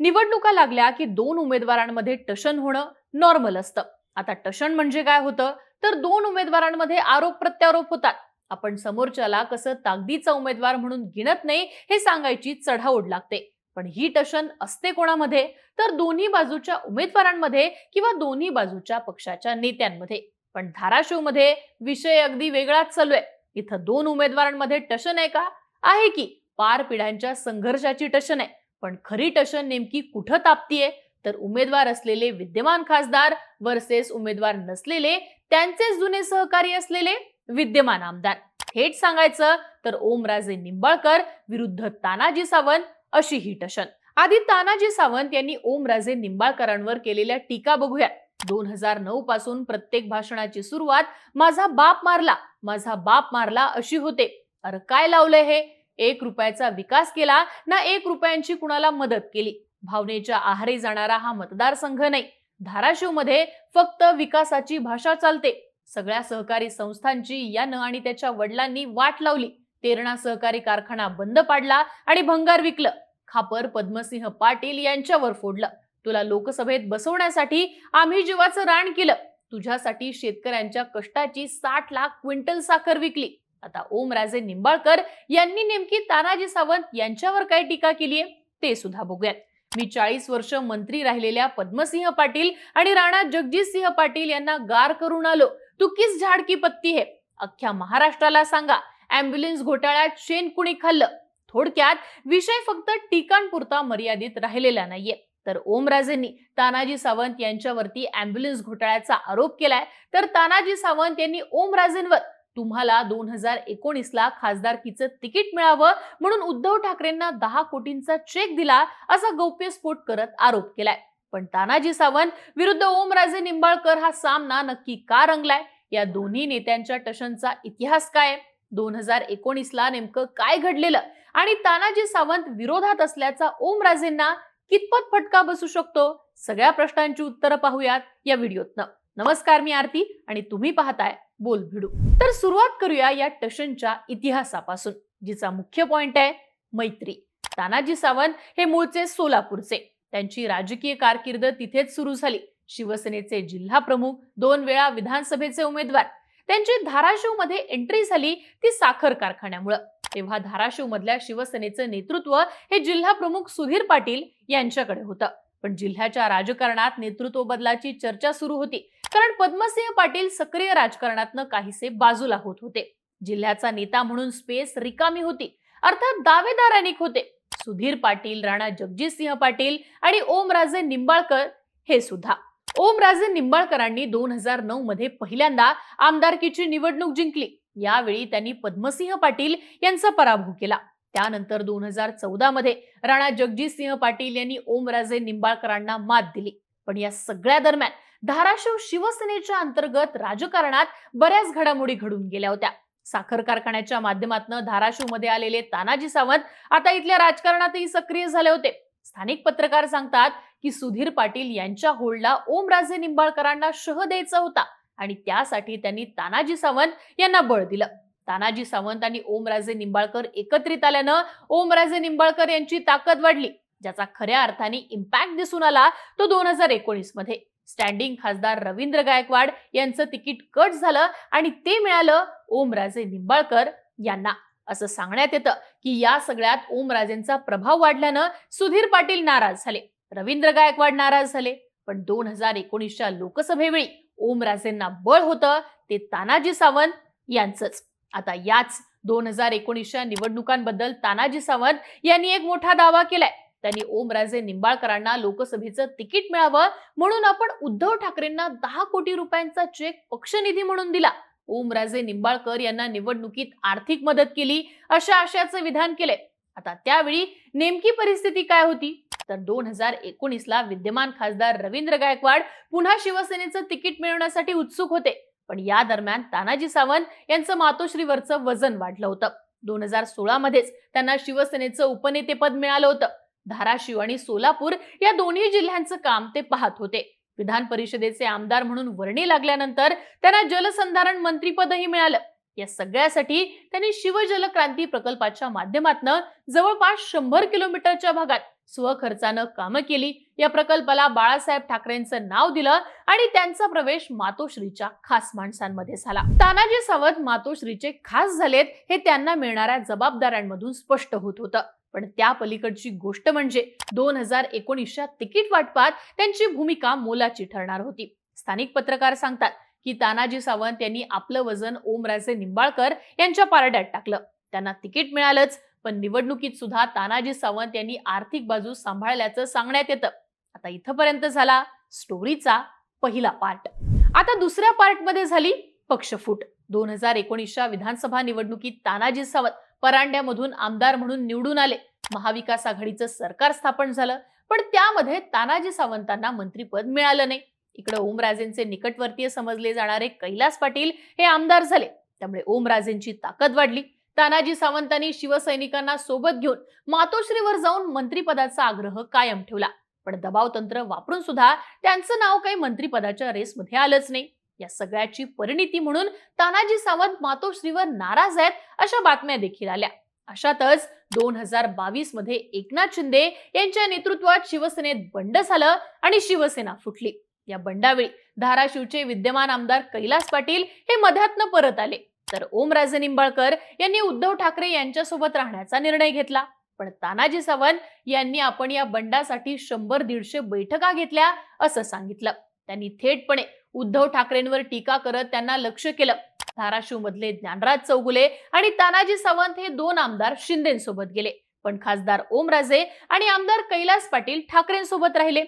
निवडणुका लागल्या की दोन उमेदवारांमध्ये टशन होणं नॉर्मल असतं. आता टशन म्हणजे काय होतं? तर दोन उमेदवारांमध्ये आरोप प्रत्यारोप होतात. आपण समोरच्याला कसं ताकदीचा उमेदवार म्हणून गिणत नाही हे सांगायची चढाओढ लागते. पण ही टशन असते कोणामध्ये? तर दोन्ही बाजूच्या उमेदवारांमध्ये किंवा दोन्ही बाजूच्या पक्षाच्या नेत्यांमध्ये. पण धाराशिवमध्ये विषय अगदी वेगळाच चालू आहे. इथं दोन उमेदवारांमध्ये टशन आहे का? आहे की. पार पिढ्यांच्या संघर्षाची टशन आहे. पण खरी टशन नेमकी कुठं तापतीये? तर उमेदवार असलेले विद्यमान खासदार वर्सेस उमेदवार नसलेले त्यांचेच जुने सहकारी असलेले विद्यमान आमदार. थेट सांगायचं तर ओमराजे निंबाळकर विरुद्ध तानाजी सावंत अशी ही टशन. आधी तानाजी सावंत यांनी ओमराजे निंबाळकरांवर केलेल्या टीका बघूया दोन हजार नऊ पासून प्रत्येक भाषणाची सुरुवात माझा बाप मारला माझा बाप मारला अशी होते. अरे काय लावलंय हे? एक रुपयाचा विकास केला ना एक रुपयांची कुणाला मदत केली? भावनेच्या आहारी जाणारा हा मतदारसंघ नाही. धाराशिवमध्ये फक्त विकासाची भाषा चालते. सगळ्या सहकारी संस्थांची यानं आणि त्याच्या वडिलांनी वाट लावली. तेरणा सहकारी कारखाना बंद पाडला आणि भंगार विकलं. खापर पद्मसिंह पाटील यांच्यावर फोडलं. तुला लोकसभेत बसवण्यासाठी आम्ही जीवाचं रान केलं. तुझ्यासाठी शेतकऱ्यांच्या कष्टाची साठ लाख क्विंटल साखर विकली. आता ओमराजे निंबाळकर यांनी नेमकी तानाजी सावंत यांच्यावर काय टीका केलीये ते सुद्धा बघूयात. मी चाळीस वर्ष मंत्री राहिलेल्या पद्मसिंह पाटील आणि राणा जगजितसिंह पाटील यांना गार करून आलो. तू किस झाड की पत्ती हे. अख्ख्या महाराष्ट्राला सांगा अँब्युलन्स घोटाळ्यात शेण कुणी खाल्लं? थोडक्यात विषय फक्त टीकांपुरता मर्यादित राहिलेला नाहीये. तर ओमराजेंनी तानाजी सावंत यांच्यावरती अँब्युलन्स घोटाळ्याचा आरोप केलाय तर तानाजी सावंत यांनी ओमराजेंवर तुम्हाला दोन हजार एकोणीसला खासदारकीचं तिकीट मिळावं म्हणून उद्धव ठाकरेंना दहा कोटींचा चेक दिला असा गौप्यस्फोट करत आरोप केलाय. पण तानाजी सावंत विरुद्ध ओमराजे निंबाळकर हा सामना नक्की का रंगलाय? या दोन्ही नेत्यांच्या टशनचा इतिहास काय दोन हजार एकोणीसला नेमकं काय घडलेलं? आणि तानाजी सावंत विरोधात असल्याचा ओमराजेंना कितपत फटका बसू शकतो? सगळ्या प्रश्नांची उत्तरं पाहूयात या व्हिडिओतनं. नमस्कार मी आरती आणि तुम्ही पाहताय बोल भिडू. तर सुरुवात करूया या टशनच्या इतिहासापासून जिचा मुख्य पॉइंट आहे मैत्री. तानाजी सावंत हे मूळचे सोलापूरचे. त्यांची राजकीय कारकीर्द तिथेच सुरू झाली. शिवसेनेचे जिल्हा प्रमुख दोन वेळा विधानसभेचे उमेदवार. त्यांची धाराशिवमध्ये एंट्री झाली ती साखर कारखान्यामुळं. तेव्हा धाराशिव मधल्या शिवसेनेचं नेतृत्व हे जिल्हा प्रमुख सुधीर पाटील यांच्याकडे होतं. पण जिल्ह्याच्या राजकारणात नेतृत्व बदलाची चर्चा सुरू होती. कारण पद्मसिंह पाटील सक्रिय राजकारणातनं काहीसे बाजूला होत होते. जिल्ह्याचा नेता म्हणून स्पेस रिकामी होती. अर्थात दावेदार अनेक होते. सुधीर पाटील राणा जगजितसिंह पाटील आणि ओमराजे निंबाळकर हे सुद्धा. ओमराजे निंबाळकरांनी दोन हजार नऊ मध्ये पहिल्यांदा आमदारकीची निवडणूक जिंकली. यावेळी त्यांनी पद्मसिंह पाटील यांचा पराभव केला. त्यानंतर दोन हजार चौदा मध्ये राणा जगजितसिंह पाटील यांनी ओमराजे निंबाळकरांना मात दिली. पण या सगळ्या दरम्यान धाराशिव शिवसेनेच्या अंतर्गत राजकारणात बऱ्याच घडामोडी घडून गेल्या होत्या. साखर कारखान्याच्या माध्यमातून धाराशिवमध्ये आलेले तानाजी सावंत आता इथल्या राजकारणातही सक्रिय झाले होते. स्थानिक पत्रकार सांगतात की सुधीर पाटील यांच्या होल्डला ओमराजे निंबाळकरांना शह द्यायचा होता आणि त्यासाठी त्यांनी तानाजी सावंत यांना बळ दिलं. तानाजी सावंत आणि ओमराजे निंबाळकर एकत्रित आल्यानं ओमराजे निंबाळकर यांची ताकद वाढली. ज्याचा खऱ्या अर्थाने इम्पॅक्ट दिसून आला तो दोन हजार एकोणीसमध्ये. स्टँडिंग खासदार रवींद्र गायकवाड यांचं तिकीट कट झालं आणि ते मिळालं ओमराजे निंबाळकर यांना. असं सांगण्यात येतं की या सगळ्यात ओमराजेंचा प्रभाव वाढल्यानं सुधीर पाटील नाराज झाले. रवींद्र गायकवाड नाराज झाले. पण दोन हजार एकोणीसच्या लोकसभेवेळी ओमराजेंना बळ होतं ते तानाजी सावंत यांचंच. आता याच दोन हजार एकोणीसच्या निवडणुकांबद्दल तानाजी सावंत यांनी एक मोठा दावा केलाय. त्यांनी ओमराजे निंबाळकरांना लोकसभेचं तिकीट मिळावं म्हणून आपण उद्धव ठाकरेंना दहा कोटी रुपयांचा चेक पक्षनिधी म्हणून दिला. ओमराजे निंबाळकर यांना निवडणुकीत आर्थिक मदत केली अशा आशयाचं विधान केले आता त्यावेळी नेमकी परिस्थिती काय होती? तर दोन हजार एकोणीसला विद्यमान खासदार रवींद्र गायकवाड पुन्हा शिवसेनेचं तिकीट मिळवण्यासाठी उत्सुक होते. पण या दरम्यान तानाजी सावंत यांचं मातोश्रीवरचं वजन वाढलं होतं. दोन हजार सोळा मध्येच त्यांना शिवसेनेचं उपनेतेपद मिळालं होतं. धाराशिव आणि सोलापूर या दोन्ही जिल्ह्यांचं काम ते पाहत होते. विधान परिषदेचे आमदार म्हणून वर्णी लागल्यानंतर त्यांना जलसंधारण मंत्रीपदही मिळालं. या सगळ्यासाठी त्यांनी शिवजल क्रांती प्रकल्पाच्या माध्यमातून जवळपास शंभर किलोमीटरच्या भागात स्वखर्चानं कामं केली. या प्रकल्पाला बाळासाहेब ठाकरेंचं नाव दिलं आणि त्यांचा प्रवेश मातोश्रीच्या खास माणसांमध्ये झाला. तानाजी सावंत मातोश्रीचे खास झालेत हे त्यांना मिळणाऱ्या जबाबदाऱ्यांमधून स्पष्ट होत होतं. पण त्या पलीकडची गोष्ट म्हणजे दोन हजार एकोणीसच्या तिकीट वाटपात त्यांची भूमिका मोलाची ठरणार होती. स्थानिक पत्रकार सांगतात की तानाजी सावंत यांनी आपलं वजन ओमराजे निंबाळकर यांच्या पारड्यात टाकलं. त्यांना तिकीट मिळालंच पण निवडणुकीत सुद्धा तानाजी सावंत यांनी आर्थिक बाजू सांभाळल्याचं सांगण्यात येतं. आता इथपर्यंत झाला स्टोरीचा पहिला पार्ट. आता दुसऱ्या पार्टमध्ये झाली पक्षफूट. दोन हजार एकोणीसच्या विधानसभा निवडणुकीत तानाजी सावंत परांड्यामधून आमदार म्हणून निवडून आले. महाविकास आघाडीचं सरकार स्थापन झालं. पण त्यामध्ये तानाजी सावंतांना मंत्रीपद मिळालं नाही. इकडे ओमराजेंचे निकटवर्तीय समजले जाणारे कैलास पाटील हे आमदार झाले. त्यामुळे ओमराजेंची ताकद वाढली. तानाजी सावंतांनी शिवसैनिकांना सोबत घेऊन मातोश्रीवर जाऊन मंत्रीपदाचा आग्रह कायम ठेवला. पण दबाव तंत्र वापरून सुद्धा त्यांचं नाव काही मंत्रीपदाच्या रेसमध्ये आलंच नाही. या सगळ्याची परिणिती म्हणून तानाजी सावंत मातोश्रीवर नाराज आहेत अशा बातम्या देखील आल्या. अशातच दोन हजार बावीसमध्ये एकनाथ शिंदे यांच्या नेतृत्वात शिवसेनेत बंड झालं आणि शिवसेना फुटली. या बंडावेळी धाराशिवचे विद्यमान आमदार कैलास पाटील हे मध्यातनं परत आले. तर ओमराजे निंबाळकर यांनी उद्धव ठाकरे यांच्यासोबत राहण्याचा निर्णय घेतला. पण तानाजी सावंत यांनी आपण या बंडासाठी शंभर दीडशे बैठका घेतल्या असं सांगितलं. त्यांनी थेटपणे उद्धव ठाकरेंवर टीका करत त्यांना लक्ष केलं. धाराशिव मधले ज्ञानराज चौगुले आणि तानाजी सावंत हे दोन आमदार शिंदेसोबत गेले. पण खासदार ओमराजे आणि आमदार कैलास पाटील ठाकरेंसोबत राहिले.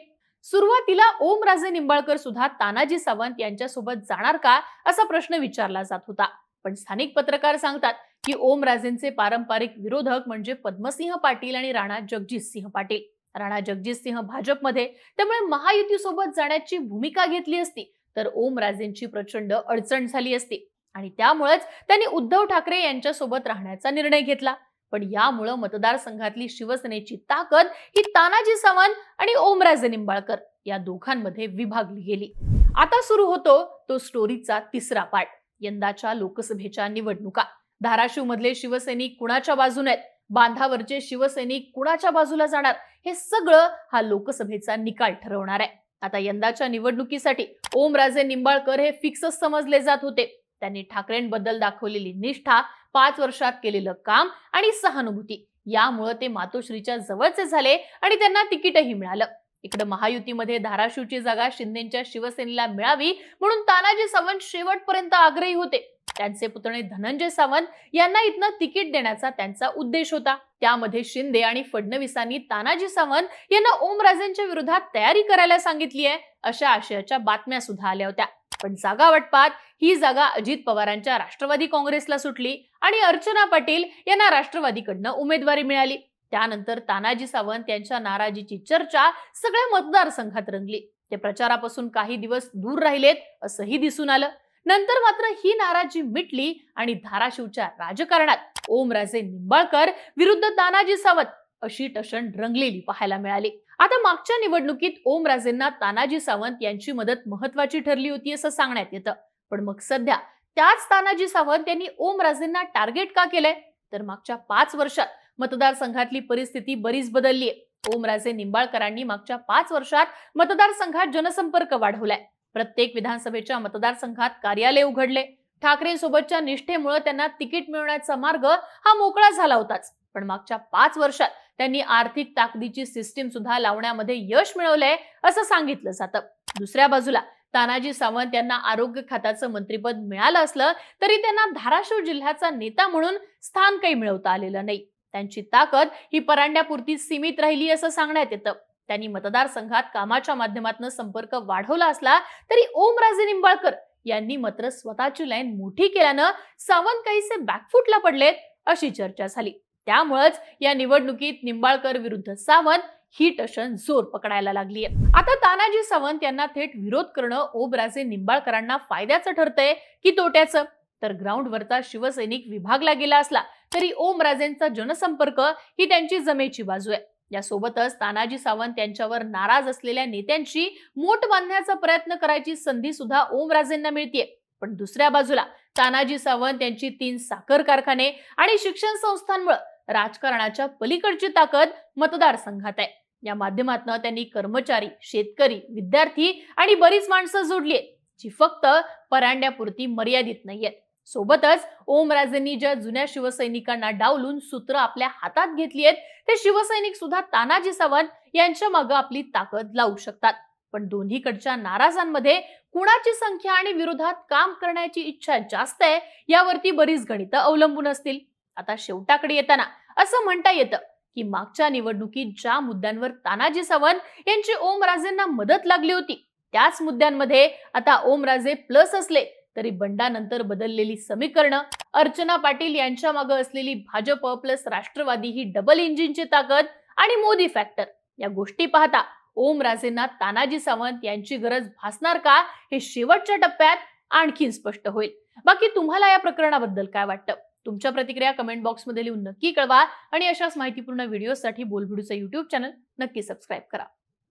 सुरुवातीला ओमराजे निंबाळकर सुद्धा तानाजी सावंत यांच्यासोबत जाणार का असा प्रश्न विचारला जात होता. पण स्थानिक पत्रकार सांगतात की ओमराजेंचे पारंपरिक विरोधक म्हणजे पद्मसिंह पाटील आणि राणा जगजितसिंह पाटील. राणा जगजितसिंह भाजपमध्ये त्यामुळे महायुतीसोबत जाण्याची भूमिका घेतली असती तर ओमराजेंची प्रचंड अडचण झाली असती. आणि त्यामुळेच त्यांनी उद्धव ठाकरे यांच्यासोबत राहण्याचा निर्णय घेतला. पण यामुळं मतदारसंघातली शिवसेनेची ताकद ही तानाजी सावंत आणि ओमराजे निंबाळकर या दोघांमध्ये विभागली गेली. आता सुरू होतो तो स्टोरीचा तिसरा पार्ट यंदाच्या लोकसभेच्या निवडणुका. धाराशिव मधले शिवसैनिक कुणाच्या बाजूने आहेत? बांधावरचे शिवसैनिक कुणाच्या बाजूला जाणार? हे सगळं हा लोकसभेचा निकाल ठरवणार आहे. आता यंदाच्या निवडणुकीसाठी ओमराजे निंबाळकर हे फिक्सच समजले जात होते. त्यांनी ठाकरेंबद्दल दाखवलेली निष्ठा पाच वर्षात केलेलं काम आणि सहानुभूती यामुळे ते मातोश्रीच्या जवळचे झाले आणि त्यांना तिकीटही मिळालं. इकडे महायुतीमध्ये धाराशिवची जागा शिंदेच्या शिवसेनेला मिळावी म्हणून तानाजी सावंत शेवटपर्यंत आग्रही होते. त्यांचे पुतणे धनंजय सावंत यांना इथनं तिकीट देण्याचा त्यांचा उद्देश होता. त्यामध्ये शिंदे आणि फडणवीसांनी तानाजी सावंत यांना ओमराजेंच्या विरोधात तयारी करायला सांगितली आहे अशा आशयाच्या बातम्या सुद्धा आल्या होत्या. पण जागा वाटपात ही जागा अजित पवारांच्या राष्ट्रवादी काँग्रेसला सुटली आणि अर्चना पाटील यांना राष्ट्रवादीकडनं उमेदवारी मिळाली. त्यानंतर तानाजी सावंत यांच्या नाराजीची चर्चा सगळ्या मतदारसंघात रंगली. ते प्रचारापासून काही दिवस दूर राहिलेत असंही दिसून आलं. नंतर मात्र ही नाराजी मिटली आणि धाराशिवच्या राजकारणात ओमराजे निंबाळकर विरुद्ध तानाजी सावंत अशी टशन रंगलेली पाहायला मिळाली. आता मागच्या निवडणुकीत ओमराजेंना तानाजी सावंत यांची मदत महत्वाची ठरली होती असं सांगण्यात येतं. पण मग सध्या त्याच तानाजी सावंत यांनी ओमराजेंना टार्गेट का केलंय? तर मागच्या पाच वर्षात मतदारसंघातली परिस्थिती बरीच बदलली आहे. ओमराजे निंबाळकरांनी मागच्या पाच वर्षात मतदारसंघात जनसंपर्क वाढवलाय. प्रत्येक विधानसभेच्या मतदारसंघात कार्यालय उघडले. ठाकरेंसोबतच्या निष्ठेमुळे त्यांना तिकीट मिळवण्याचा मार्ग हा मोकळा झाला होताच. पण मागच्या पाच वर्षात त्यांनी आर्थिक ताकदीची सिस्टीम सुद्धा लावण्यामध्ये यश मिळवलंय असं सांगितलं जातं. दुसऱ्या बाजूला तानाजी सावंत यांना आरोग्य खात्याचं मंत्रीपद मिळालं असलं तरी त्यांना धाराशिव जिल्ह्याचा नेता म्हणून स्थान काही मिळवता आलेलं नाही. त्यांची ताकद ही परांड्यापुरती सीमित राहिली असं सांगण्यात येतं. त्यांनी मतदारसंघात कामाच्या माध्यमातून संपर्क वाढवला असला तरी ओमराजे निंबाळकर यांनी मात्र स्वतःची लाईन मोठी केल्यानं सावंत काहीसे बॅकफुटला पडलेत अशी चर्चा झाली. त्यामुळेच या निवडणुकीत निंबाळकर विरुद्ध सावंत ही टशन जोर पकडायला लागली आता तानाजी सावंत यांना थेट विरोध करणं ओमराजे निंबाळकरांना फायद्याचं ठरतंय की तोट्याचं? तर ग्राउंडवरचा शिवसैनिक विभागला गेला असला तरी ओमराजेंचा जनसंपर्क ही त्यांची जमेची बाजू आहे. यासोबतच तानाजी सावंत यांच्यावर नाराज असलेल्या नेत्यांची मोठ बांधण्याचा प्रयत्न करायची संधी सुद्धा ओमराजेंना मिळतीये. पण दुसऱ्या बाजूला तानाजी सावंत यांची तीन साखर कारखाने आणि शिक्षण संस्थांमुळे राजकारणाच्या पलीकडची ताकद मतदारसंघात आहे. या माध्यमातून त्यांनी कर्मचारी शेतकरी विद्यार्थी आणि बरीच माणसं जोडली आहेत जी फक्त परांड्यापुरती मर्यादित नाहीयेत. सोबतच ओमराजेंनी ज्या जुन्या शिवसैनिकांना डावलून सूत्र आपल्या हातात घेतली आहेत ते शिवसैनिक सुद्धा तानाजी सावंत यांच्या मागे आपली ताकद लावू शकतात. पण दोन्हीकडच्या नाराजांमध्ये कुणाची संख्या आणि विरोधात काम करण्याची इच्छा जास्त आहे यावरती बरीच गणितं अवलंबून असतील. आता शेवटाकडे येताना असं म्हणता येतं की मागच्या निवडणुकीत ज्या मुद्द्यांवर तानाजी सावंत यांची ओमराजेंना मदत लागली होती त्याच मुद्द्यांमध्ये आता ओमराजे प्लस असले. तरी बंडानंतर बदललेली समीकरणं अर्चना पाटील यांच्या मागे असलेली भाजप प्लस राष्ट्रवादी ही डबल इंजिनची ताकद आणि मोदी फॅक्टर या गोष्टी पाहता ओमराजेंना तानाजी सावंत यांची गरज भासणार का हे शेवटच्या टप्प्यात आणखीन स्पष्ट होईल. बाकी तुम्हाला या प्रकरणाबद्दल काय वाटतं? तुमच्या प्रतिक्रिया कमेंट बॉक्समध्ये लिहून नक्की कळवा आणि अशाच माहितीपूर्ण व्हिडिओसाठी बोलबिडूचं युट्यूब चॅनल नक्की सबस्क्राईब करा.